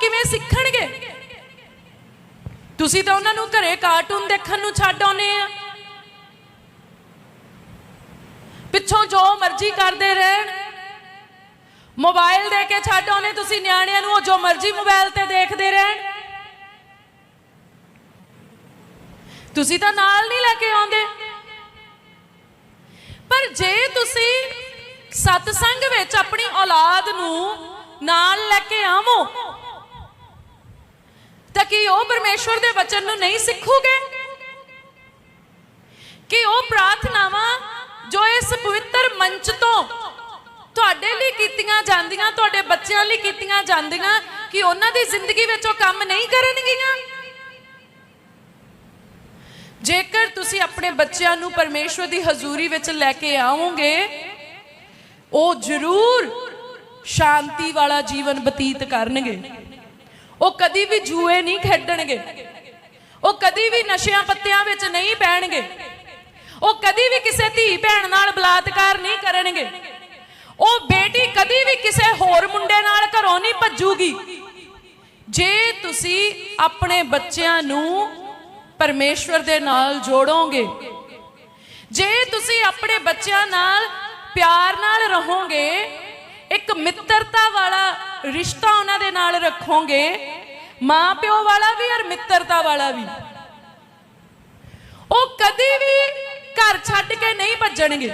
ਕਿਵੇਂ ਸਿੱਖਣਗੇ? ਤੁਸੀਂ ਤਾਂ ਉਹਨਾਂ ਨੂੰ ਘਰੇ ਕਾਰਟੂਨ ਦੇਖਣ ਨੂੰ ਛੱਡ ਆਉਨੇ ਆ। ਪਿੱਛੋਂ ਜੋ ਮਰਜ਼ੀ ਕਰਦੇ ਰਹਿਣ। ਮੋਬਾਈਲ ਦੇ ਕੇ ਛੱਡ ਆਉਨੇ ਤੁਸੀਂ ਨਿਆਣਿਆਂ ਨੂੰ ਉਹ ਜੋ ਮਰਜ਼ੀ ਮੋਬਾਈਲ ਤੇ ਦੇਖਦੇ ਰਹਿਣ। ਤੁਸੀਂ ਤਾਂ ਨਾਲ ਨਹੀਂ ਲੈ ਕੇ ਆਉਂਦੇ। ਪਰ ਜੇ ਤੁਸੀਂ ਸਤਸੰਗ ਵਿੱਚ ਆਪਣੀ ਔਲਾਦ ਨੂੰ ਨਾਲ ਲੈ ਕੇ ਆਵੋ। ਤਾਂ ਕੀ ਉਹ ਪਰਮੇਸ਼ਵਰ ਦੇ ਵਚਨ ਨੂੰ ਨਹੀਂ ਸਿੱਖੂਗੇ? ਕਿ ਉਹ ਪ੍ਰਾਰਥਨਾਵਾਂ ਜੋ ਇਸ ਪਵਿੱਤਰ ਮੰਚ ਤੋਂ ਤੁਹਾਡੇ ਲਈ ਕੀਤੀਆਂ ਜਾਂਦੀਆਂ, ਤੁਹਾਡੇ ਬੱਚਿਆਂ ਲਈ ਕੀਤੀਆਂ ਜਾਂਦੀਆਂ, ਕਿ ਉਹਨਾਂ ਦੀ ਜ਼ਿੰਦਗੀ ਵਿੱਚ ਉਹ ਕੰਮ ਨਹੀਂ ਕਰਨਗੀਆਂ? ਜੇਕਰ ਤੁਸੀਂ ਆਪਣੇ ਬੱਚਿਆਂ ਨੂੰ ਪਰਮੇਸ਼ਵਰ ਦੀ ਹਜ਼ੂਰੀ ਵਿੱਚ ਲੈ ਕੇ ਆਓਗੇ ਉਹ ਜ਼ਰੂਰ ਸ਼ਾਂਤੀ ਵਾਲਾ ਜੀਵਨ ਬਤੀਤ ਕਰਨਗੇ। ਉਹ ਕਦੀ ਵੀ ਜੂਏ ਨਹੀਂ ਖੇਡਣਗੇ। ਉਹ ਕਦੀ ਵੀ ਨਸ਼ਿਆਂ ਪੱਤਿਆਂ ਵਿੱਚ ਨਹੀਂ ਪੈਣਗੇ ਉਹ ਕਦੀ ਵੀ ਕਿਸੇ ਧੀ ਭੈਣ ਨਾਲ ਬਲਾਤਕਾਰ ਨਹੀਂ ਕਰਨਗੇ। ਉਹ ਬੇਟੀ ਕਦੀ ਵੀ ਕਿਸੇ ਹੋਰ ਮੁੰਡੇ ਨਾਲ ਘਰੋਂ ਨਹੀਂ ਭੱਜੂਗੀ। ਜੇ ਤੁਸੀਂ ਆਪਣੇ ਬੱਚਿਆਂ ਨੂੰ ਪਰਮੇਸ਼ਵਰ ਦੇ ਨਾਲ ਜੋੜੋਗੇ, ਜੇ ਤੁਸੀਂ ਆਪਣੇ ਬੱਚਿਆਂ ਨਾਲ ਪਿਆਰ ਨਾਲ ਰਹੋਗੇ ਇੱਕ ਮਿੱਤਰਤਾ ਵਾਲਾ ਰਿਸ਼ਤਾ ਉਹਨਾਂ ਦੇ ਨਾਲ ਰੱਖੋਗੇ, ਮਾਂ ਪਿਓ ਵਾਲਾ ਵੀ ਔਰ ਮਿੱਤਰਤਾ ਵਾਲਾ ਵੀ। ਉਹ ਕਦੀ ਵੀ ਘਰ ਛੱਡ ਕੇ ਨਹੀਂ ਭੱਜਣਗੇ।